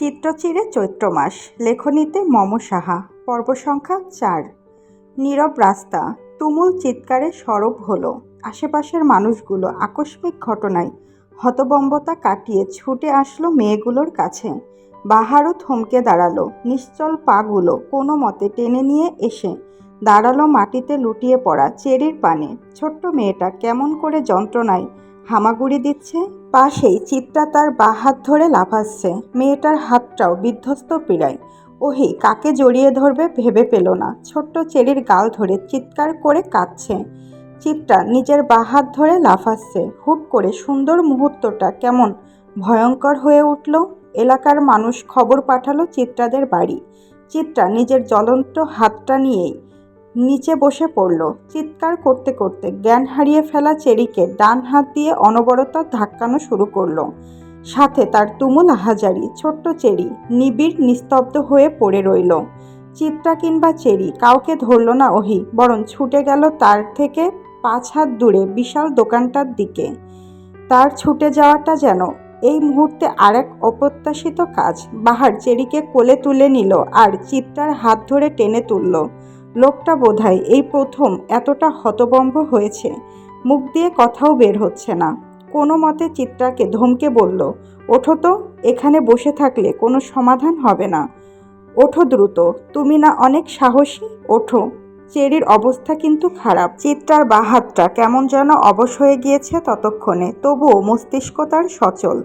চিত্রচিরে চৈত্র মাস। লেখনীতে মম সাহা। পর্ব সংখ্যা চার। নীরব রাস্তা। তুমুল চিৎকারে সরব হলো। আশেপাশের মানুষগুলো আকস্মিক ঘটনায় হতবম্বতা কাটিয়ে ছুটে আসলো মেয়েগুলোর কাছে। বাহারও থমকে দাঁড়াল। নিশ্চল পাগুলো কোনো মতে টেনে নিয়ে এসে দাঁড়াল মাটিতে লুটিয়ে পড়া চেরির পানে। ছোট্ট মেয়েটা কেমন করে যন্ত্রণায় হামাগুড়ি দিচ্ছে। পাশেই চিত্রা তার বা হাত ধরে লাফাচ্ছে। মেয়েটার হাতটাও বিধ্বস্ত পীড়ায়। ওহি কাকে জড়িয়ে ধরবে ভেবে পেল না। ছোট্ট চেরির গাল ধরে চিৎকার করে কাঁদছে। চিত্রা নিজের বা হাত ধরে লাফাচ্ছে। হুট করে সুন্দর মুহূর্তটা কেমন ভয়ঙ্কর হয়ে উঠল। এলাকার মানুষ খবর পাঠালো চিত্রাদের বাড়ি। চিত্রা নিজের জ্বলন্ত হাতটা নিয়েই নিচে বসে পড়ল। চিৎকার করতে করতে জ্ঞান হারিয়ে ফেলা চেরিকে ডান হাত দিয়ে অনবরত ধাক্কানো শুরু করল। সাথে তার তুমুল আহাজারি ছোট্ট চেরি নিবিড় নিস্তব্ধ হয়ে পড়ে রইল। চিত্রা কিংবা চেরি কাউকে ধরল না ওহি, বরং ছুটে গেল তার থেকে পাঁচ হাত দূরে বিশাল দোকানটার দিকে। তার ছুটে যাওয়াটা যেন এই মুহূর্তে আরেক অপ্রত্যাশিত কাজ। বাহার চেরিকে কোলে তুলে নিল আর চিত্রার হাত ধরে টেনে তুলল। লোকটা বোধহয় এই প্রথম এতটা হতবম্ব হয়েছে। মুখ দিয়ে কথাও বের হচ্ছে না। কোনো মতে চিত্রাকে ধমকে বলল, ওঠো তো, এখানে বসে থাকলে কোনো সমাধান হবে না। ওঠো দ্রুত, তুমি না অনেক সাহসী? ওঠো। চেরির অবস্থা কিন্তু খারাপ। চিত্রার বা হাতটা কেমন যেন অবশ হয়ে গিয়েছে ততক্ষণে, তবুও মস্তিষ্ক তার সচল।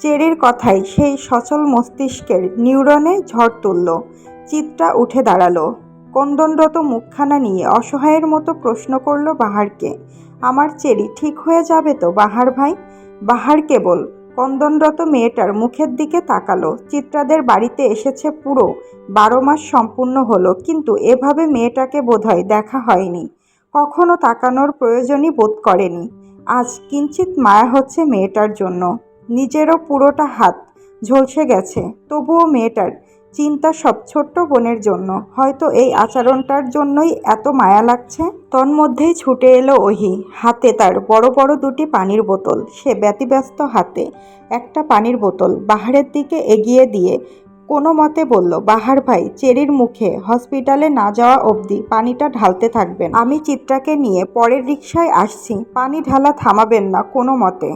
চেরির কথাই সেই সচল মস্তিষ্কের নিউরনে ঝড় তুলল। চিত্রা উঠে দাঁড়াল। কন্দনরত মুখখানা নিয়ে অসহায়ের মতো প্রশ্ন করল বাহারকে। আমার চেরি ঠিক হয়ে যাবে তো বাহার ভাই? বাহার কেবল। কন্দনরত মেয়েটার মুখের দিকে তাকালো। চিত্রাদের বাড়িতে এসেছে পুরো। বারো মাস সম্পূর্ণ হলো, কিন্তু এভাবে মেয়েটাকে বোধহয় দেখা হয়নি। কখনো তাকানোর প্রয়োজনই বোধ করেনি। আজ কিঞ্চিত মায়া হচ্ছে মেয়েটার জন্য। নিজেরও পুরোটা হাত ঝলসে গেছে। তবুও মেয়েটার চিন্তা সব ছোট্ট বোনের জন্য। হয়তো এই আচরণটার জন্যই এত মায়া লাগছে। তন্মধ্যেই ছুটে এলো ওহি। হাতে তার বড় বড় দুটি পানির বোতল। সে ব্যতিব্যস্ত হাতে একটা পানির বোতল বাহারের দিকে এগিয়ে দিয়ে কোনো মতে বলল, বাহার ভাই, চেরির মুখে হসপিটালে না যাওয়া অবধি পানিটা ঢালতে থাকবেন। আমি চিত্রাকে নিয়ে পরের রিক্সায় আসছি। পানি ঢালা থামাবেন না কোনো মতে।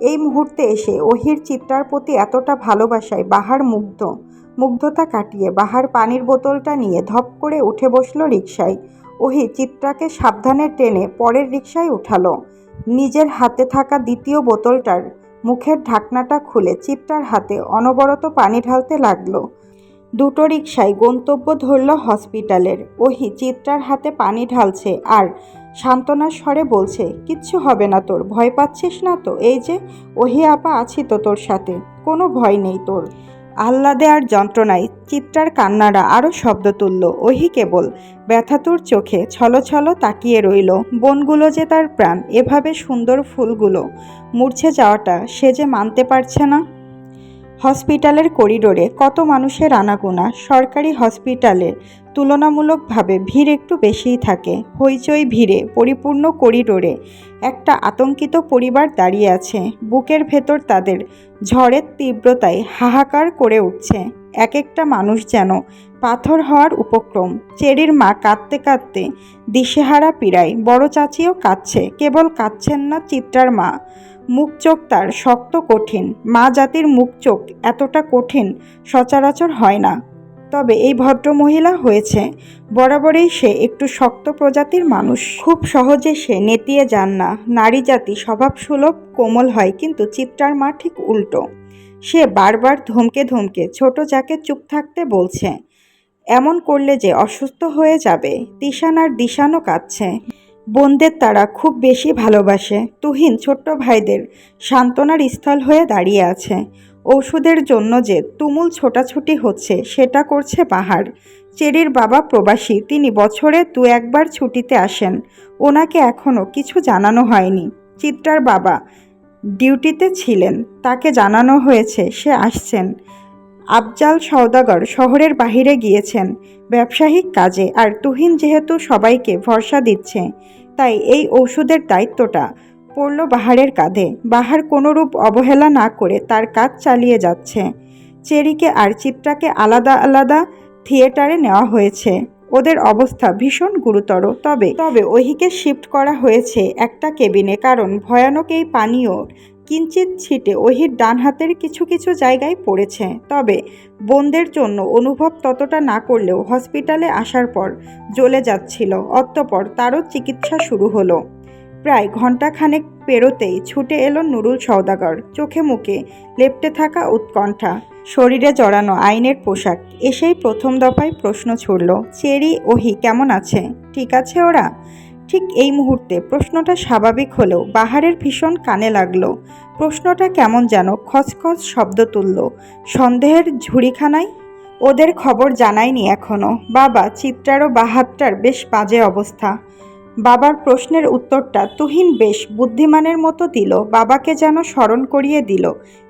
এই মুহূর্তে এসে ওহির চিত্রার প্রতি এতটা ভালোবাসায় বাহার মুগ্ধ। মুগ্ধতা কাটিয়ে বাহার পানির বোতলটা নিয়ে ধপ করে উঠে বসল রিকশায়। ওহি চিত্রাকে সাবধানে টেনে পরের রিকশায় উঠালো। নিজের হাতে থাকা দ্বিতীয় বোতলটার মুখের ঢাকনাটা খুলে চিত্রার হাতে অনবরত পানি ঢালতে লাগল। দুটো রিকশায় গন্তব্য ধরল হসপিটালের। ওহি চিত্রার হাতে পানি ঢালছে আর সান্ত্বনার স্বরে বলছে, কিচ্ছু হবে না তোর, ভয় পাচ্ছিস না তো? এই যে, ওহি আপা আছি তো তোর সাথে, কোনো ভয় নেই তোর। আহ্লাদে আর যন্ত্রণায় চিত্রার কান্নারা আরও শব্দ তুলল। ওহি কেবল, ব্যথাতুর চোখে ছলো তাকিয়ে রইল। বনগুলো যে তার প্রাণ, এভাবে সুন্দর ফুলগুলো মূর্ছে যাওয়াটা সে যে মানতে পারছে না। হসপিটালের করিডোরে কত মানুষের আনাগোনা, সরকারি হসপিটালে তুলনামূলকভাবে ভিড় একটু বেশিই থাকে। হইচই ভিড়ে, পরিপূর্ণ করিডোরে একটা আতঙ্কিত পরিবার দাঁড়িয়ে আছে। বুকের ভেতর তাদের ঝড়ের তীব্রতায় হাহাকার করে উঠছে। এক একটা মানুষ যেন পাথর হওয়ার উপক্রম। চেরির মা কাঁদতে কাঁদতে দিশেহারা পীড়ায়, বড় চাচিও কাঁদছে, কেবল কাঁদছেন না চিত্রার মা। মুখ চোখ তার শক্ত কঠিন, মা জাতির মুখ চোখ এতটা কঠিন সচরাচর হয় না। তবে এই ভদ্রমহিলা হয়েছে। বরাবরই সে একটু শক্ত প্রজাতির মানুষ। খুব সহজে সে নেতিয়ে যান না। নারী জাতি স্বভাবসুলভ কোমল হয়, কিন্তু চিত্রার মা ঠিক উল্টো। সে বারবার ধমকে ধমকে, ছোট যাকে চুপ থাকতে বলছে, এমন করলে যে অসুস্থ হয়ে যাবে। তিশান আর দিশানও কাঁদছে। বোনদের তারা খুব বেশি ভালোবাসে। তুহিন ছোট্ট ভাইদের সান্ত্বনার স্থল হয়ে দাঁড়িয়ে আছে। ওষুধের জন্য যে তুমুল ছোটাছুটি হচ্ছে, সেটা করছে বাহার চেরির বাবা প্রবাসী, তিনি বছরে দু একবার ছুটিতে আসেন। ওনাকে এখনও কিছু জানানো হয়নি। চিত্রার বাবা ডিউটিতে ছিলেন, তাকে জানানো হয়েছে, সে আসছেন। আফজাল সওদাগর শহরের বাহিরে গিয়েছেন, ব্যবসায়িক কাজে, আর তুহিন যেহেতু সবাইকে ভরসা দিচ্ছে, তাই এই ঔষধের দায়িত্বটা পড়ল বাহারের কাঁধে। বাহার কোনোরূপ অবহেলা না করে তার কাজ চালিয়ে যাচ্ছে। চেরিকে আর চিত্রাকে আলাদা আলাদা থিয়েটারে নেওয়া হয়েছে। ওদের অবস্থা ভীষণ গুরুতর। তবে তবে ওহিকে শিফট করা হয়েছে একটা কেবিনে, কারণ ভয়ানক এই পানীয় কিঞ্চিত ছিটে ওহির ডান হাতের কিছু কিছু জায়গায় পড়েছে। তবে, বোনদের জন্য অনুভব ততটা না করলেও হসপিটালে আসার পর জ্বলে যাচ্ছিল। অতঃপর তারও চিকিৎসা শুরু হলো। প্রায় ঘণ্টাখানেক পেরোতেই ছুটে এলো নুরুল সওদাগর, চোখে মুখে, লেপ্টে থাকা উৎকণ্ঠা, শরীরে জড়ানো আইনের পোশাক। এসেই প্রথম দফায় প্রশ্ন ছুড়ল, চেরি, ওহি, কেমন আছে? ঠিক আছে ওরা। ঠিক এই মুহূর্তে প্রশ্নটা স্বাভাবিক হলেও বাহারের ভীষণ কানে লাগল। প্রশ্নটা কেমন যেন খচখচ শব্দ তুলল। সন্দেহের ঝুড়িখানায়? ওদের খবর জানায়নি এখনও বাবা, চিত্রারও বাহাতটার বেশ বাজে অবস্থা। বাবার প্রশ্নের উত্তরটা তুহিন বেশ বুদ্ধিমানের মতো দিল, বাবাকে যেন স্মরণ করিয়ে দিল।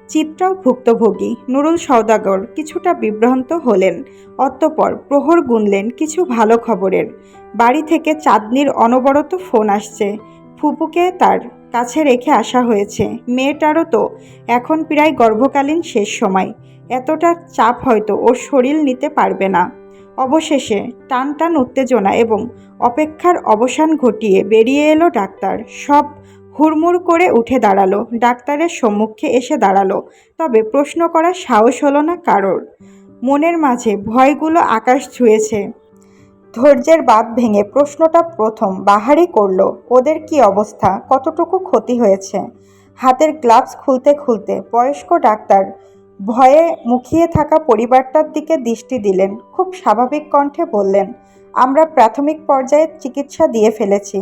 চিত্রাও ভুক্তভোগী। নুরুল সওদাগর কিছুটা বিভ্রান্ত হলেন। অতঃপর প্রহর গুনলেন কিছু ভালো খবরের। বাড়ি থেকে চাঁদনির অনবরত ফোন আসছে। ফুপুকে তার কাছে রেখে আসা হয়েছে। মেয়েটারও তো এখন প্রায় গর্ভকালীন শেষ সময়। এতটা চাপ হয়তো ওর শরীর নিতে পারবে না। অবশেষে টান টান উত্তেজনা এবং অপেক্ষার অবসান ঘটিয়ে বেরিয়ে এলো ডাক্তার। সব হুড়মুড় করে উঠে দাঁড়াল। ডাক্তারের সম্মুখে এসে দাঁড়াল। তবে প্রশ্ন করার সাহস হলো না কারোর। মনের মাঝে ভয়গুলো আকাশ ছুঁয়েছে। ধৈর্যের বাঁধ ভেঙে প্রশ্নটা প্রথম বাহারি করল, ওদের কি অবস্থা? কতটুকু ক্ষতি হয়েছে? হাতের গ্লাভস খুলতে খুলতে বয়স্ক ডাক্তার ভয়ে মুখিয়ে থাকা পরিবারটার দিকে দৃষ্টি দিলেন। খুব স্বাভাবিক কণ্ঠে বললেন, আমরা প্রাথমিক পর্যায়ে চিকিৎসা দিয়ে ফেলেছি।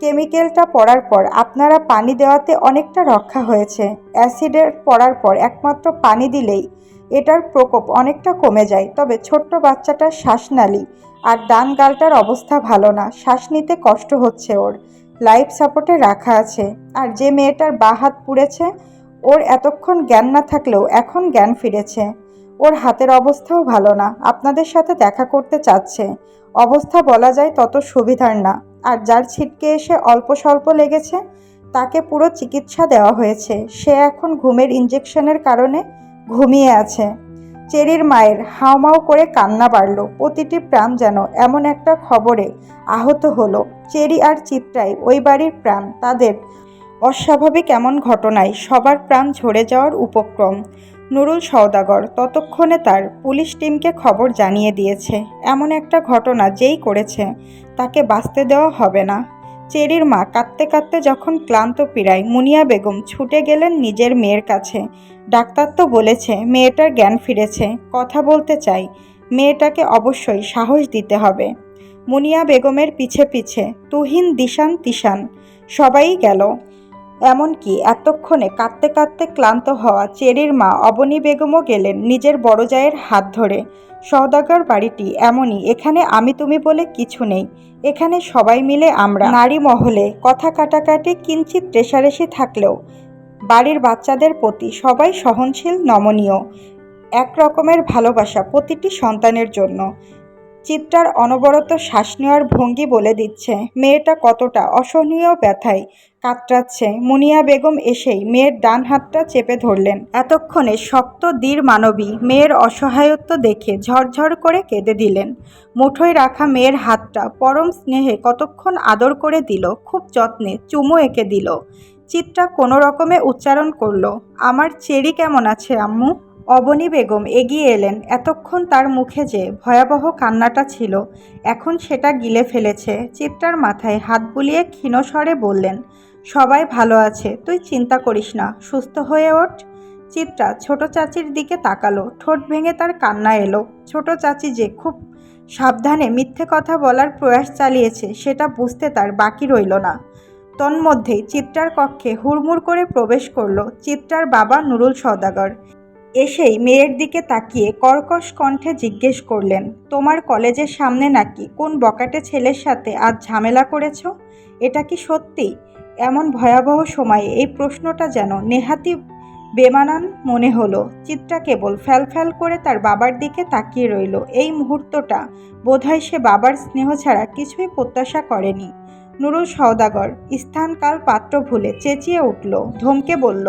কেমিক্যালটা পড়ার পর আপনারা পানি দেওয়াতে অনেকটা রক্ষা হয়েছে। অ্যাসিডের পড়ার পর একমাত্র পানি দিলেই এটার প্রকোপ অনেকটা কমে যায়। তবে ছোট্ট বাচ্চাটার শ্বাসনালী আর ডান গালটার অবস্থা ভালো না। শ্বাস নিতে কষ্ট হচ্ছে ওর। লাইফ সাপোর্টে রাখা আছে। আর যে মেয়েটার বা হাত পুড়েছে ওর এতক্ষণ জ্ঞান না থাকলেও এখন জ্ঞান ফিরেছে। ওর হাতের অবস্থাও ভালো না, আপনাদের সাথে দেখা করতে চাচ্ছে। অবস্থা বলা যায় তত সুবিধার না। আর যার ছিটকে এসে অল্প স্বল্প লেগেছে, তাকে পুরো চিকিৎসা দেওয়া হয়েছে। সে এখন ঘুমের ইঞ্জেকশনের কারণে ঘুমিয়ে আছে। চেরির মায়ের হাওমাও করে কান্না বাড়ল। প্রতিটি প্রাণ যেন এমন একটা খবরে আহত হলো। চেরি আর চিত্রাই ওই বাড়ির প্রাণ। তাদের অস্বাভাবিক এমন ঘটনায় সবার প্রাণ ঝরে যাওয়ার উপক্রম। নুরুল সওদাগর ততক্ষণে তার পুলিশ টিমকে খবর জানিয়ে দিয়েছে, এমন একটা ঘটনা যেই করেছে, তাকে বাঁচতে দেওয়া হবে না। চেরির মা কাঁদতে কাঁদতে যখন ক্লান্ত পীড়ায় মুনিয়া বেগম ছুটে গেলেন নিজের মেয়ের কাছে। ডাক্তার তো বলেছে, মেয়েটার জ্ঞান ফিরেছে, কথা বলতে চাই, মেয়েটাকে অবশ্যই সাহস দিতে হবে। মুনিয়া বেগমের পিছে পিছে তুহিন, দিশান, তিশান সবাই গেল। এমনকি এতক্ষণে কাঁদতে কাঁদতে ক্লান্ত হওয়া চেরির মা অবনী বেগমও গেলেন নিজের বড় জায়ের হাত ধরে। সওদাগর বাড়িটি এমনই, এখানে আমি তুমি বলে কিছু নেই। এখানে সবাই মিলে আমরা। নারী মহলে কথা কাটাকাটি কিঞ্চিত রেশারেশি থাকলেও বাড়ির বাচ্চাদের প্রতি সবাই সহনশীল, নমনীয়। এক রকমের ভালোবাসা প্রতিটি সন্তানের জন্য। চিত্রার অনবরত শ্বাস নেওয়ার ভঙ্গি বলে দিচ্ছে, মেয়েটা কতটা অসহনীয় ব্যথায় কাতরাচ্ছে। মুনিয়া বেগম এসেই মেয়ের ডান হাতটা চেপে ধরলেন। এতক্ষণে শক্ত দীর মানবী মেয়ের অসহায়ত্ব দেখে ঝরঝর করে কেঁদে দিলেন। মুঠোয় রাখা মেয়ের হাতটা পরম স্নেহে কতক্ষণ আদর করে দিল, খুব যত্নে চুমু এঁকে দিল। চিত্রা কোনো রকমে উচ্চারণ করল, আমার চেরি কেমন আছে, আম্মু? অবনী বেগম এগিয়ে এলেন। এতক্ষণ তার মুখে যে ভয়াবহ কান্নাটা ছিল, এখন সেটা গিলে ফেলেছে। চিত্রার মাথায় হাত বুলিয়ে ক্ষীণস্বরে বললেন, সবাই ভালো আছে, তুই চিন্তা করিস না, সুস্থ হয়ে ওঠ। চিত্রা ছোট চাচির দিকে তাকালো, ঠোঁট ভেঙে তার কান্না এলো। ছোট চাচি যে খুব সাবধানে মিথ্যে কথা বলার প্রয়াস চালিয়েছে, সেটা বুঝতে তার বাকি রইল না। তন্মধ্যেই চিত্রার কক্ষে হুড়মুড় করে প্রবেশ করল চিত্রার বাবা নুরুল সওদাগর। এসেই মেয়ের দিকে তাকিয়ে কর্কশ কণ্ঠে জিজ্ঞেস করলেন, তোমার কলেজের সামনে নাকি কোন বকাটে ছেলের সাথে আজ ঝামেলা করেছ? এটা কি সত্যি? এমন ভয়াবহ সময়ে এই প্রশ্নটা যেন নেহাতি বেমানান মনে হলো। চিত্রা কেবল ফ্যাল ফ্যাল করে তার বাবার দিকে তাকিয়ে রইল। এই মুহূর্তটা বোধহয় সে বাবার স্নেহ ছাড়া কিছুই প্রত্যাশা করেনি। নুরুল সওদাগর স্থানকাল পাত্র ভুলে চেঁচিয়ে উঠল, ধমকে বলল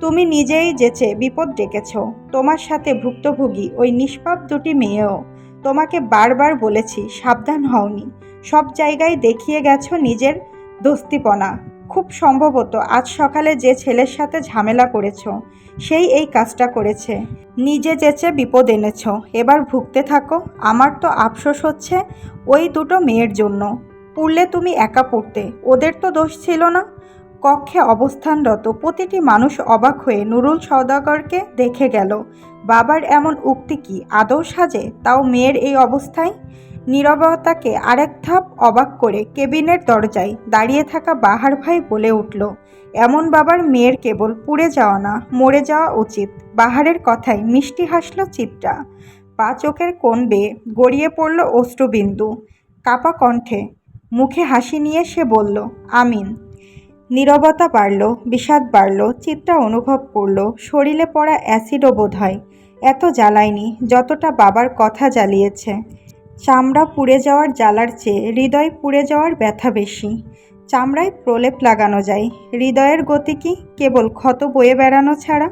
তুমি নিজেই যেচে বিপদ ডেকেছ। তোমার সাথে ভুক্তভোগী ওই নিষ্পাপ দুটি মেয়েও। তোমাকে বারবার বলেছি, সাবধান হওনি। সব জায়গায় দেখিয়ে গেছো নিজের দস্তিপনা। খুব সম্ভবত আজ সকালে যে ছেলের সাথে ঝামেলা করেছ, সেই এই কাজটা করেছে। নিজে যেচে বিপদ এনেছ, এবার ভুগতে থাকো, আমার তো আফসোস হচ্ছে ওই দুটো মেয়ের জন্য। পুড়লে তুমি একা পড়তে, ওদের তো দোষ ছিল না। কক্ষে অবস্থানরত প্রতিটি মানুষ অবাক হয়ে নুরুল সওদাগরকে দেখে গেল, বাবার এমন উক্তি কি? আদৌ সাজে? তাও মেয়ের এই অবস্থায়? নীরবতাকে আরেক ধাপ অবাক করে কেবিনের দরজায় দাঁড়িয়ে থাকা বাহার ভাই বলে উঠল, এমন বাবার মেয়ের কেবল পুড়ে যাওয়া না, মরে যাওয়া উচিত। বাহারের কথায় মিষ্টি হাসল চিত্রা। পা চোখের কোণ বেয়ে গড়িয়ে পড়ল অশ্রুবিন্দু। কাপা কণ্ঠে মুখে হাসি নিয়ে সে বলল, আমিন। নীরবতা বাড়ল, বিষাদ বাড়ল চিত্রা অনুভব করল, শরীরে পড়া অ্যাসিডও বোধ হয়। এত জ্বালায়নি, যতটা বাবার কথা জ্বালিয়েছে। চামড়া পুড়ে যাওয়ার জ্বালার চেয়ে হৃদয় পুড়ে যাওয়ার ব্যথা বেশি। চামড়ায় প্রলেপ লাগানো যায়। হৃদয়ের গতি কি? কেবল ক্ষত বয়ে বেড়ানো ছাড়া?